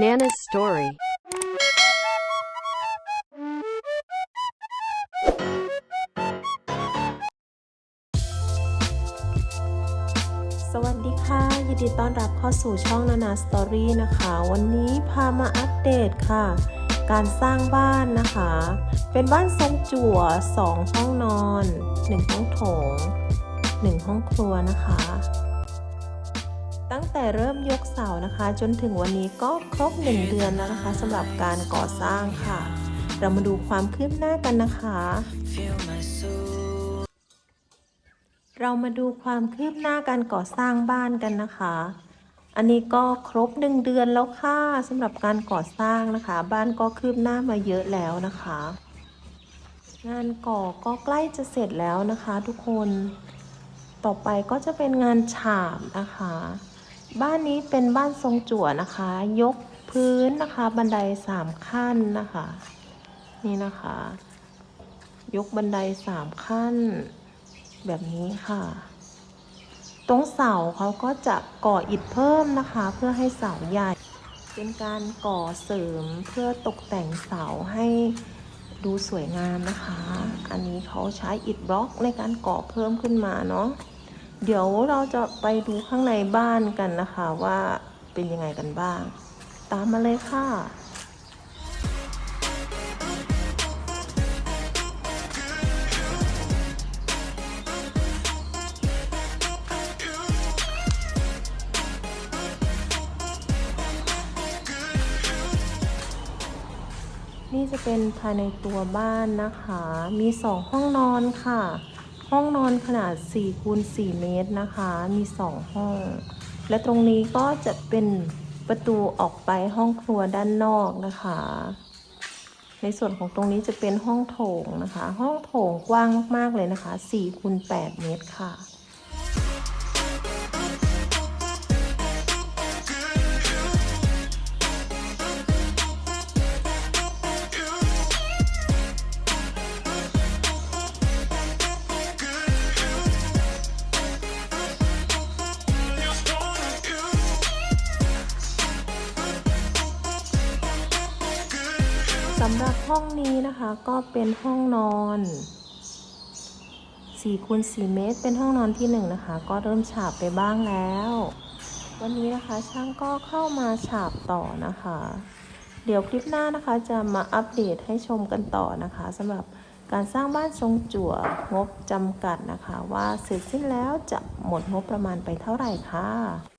Nana's story. สวัสดีค่ะ ยินดีต้อนรับเข้าสู่ช่องนานาสตอรี่นะคะ วันนี้พามาอัปเดตค่ะ การสร้างบ้านนะคะ เป็นบ้านทรงจั่ว 2 ห้องนอน 1 ห้องโถง 1 ห้องครัวนะคะ ตั้งแต่เริ่มยกเสานะคะ จนถึงวันนี้ก็ครบ 1 เดือนแล้วนะคะสำหรับการก่อสร้างค่ะ เรามาดูความคืบหน้ากันนะคะ เรามาดูความคืบหน้าการก่อสร้างบ้านกันนะคะ อันนี้ก็ครบหนึ่งเดือนแล้วค่ะสำหรับการก่อสร้างนะคะ บ้านก็คืบหน้ามาเยอะแล้วนะคะ งานก่อก็ใกล้จะเสร็จแล้วนะคะ ทุกคนต่อไปก็จะเป็นงานฉาบนะคะ บ้านนี้เป็นบ้านทรงจั่วนะคะ ยกพื้นนะคะ บันไดสามขั้นนะคะ นี่นะคะ ยกบันไดสามขั้น แบบนี้ค่ะ ตรงเสาเขาก็จะก่ออิฐเพิ่มนะคะ เพื่อให้เสาใหญ่ เป็นการก่อเสริมเพื่อตกแต่งเสาให้ดูสวยงามนะคะ อันนี้เขาใช้อิฐบล็อกในการก่อเพิ่มขึ้นมาเนาะ เดี๋ยวเราจะไปดูข้างในบ้านกันนะคะว่าเป็นยังไงกันบ้าง ตามมาเลยค่ะนี่จะเป็นภายในตัวบ้านนะคะ มีสองห้องนอนค่ะ ห้องนอนขนาด4คูณ4เมตรนะคะ มี 2 ห้อง และตรงนี้ก็จะเป็นประตูออกไปห้องครัวด้านนอกนะคะ ในส่วนของตรงนี้จะเป็นห้องโถงนะคะ ห้องโถงกว้างมากๆเลยนะคะ4คูณ8เมตรค่ะ สำหรับห้องนี้นะคะก็เป็นห้องนอน4คูณ4เมตร เป็นห้องนอนที่ 1 นะคะ ก็เริ่มฉาบไปบ้างแล้ว วันนี้นะคะช่างก็เข้ามาฉาบต่อนะคะ เดี๋ยวคลิปหน้านะคะจะมาอัปเดตให้ชมกันต่อนะคะสำหรับการสร้างบ้านทรงจั่วงบจำกัดนะคะ ว่าเสร็จสิ้นแล้วจะหมดงบประมาณไปเท่าไหร่ค่ะ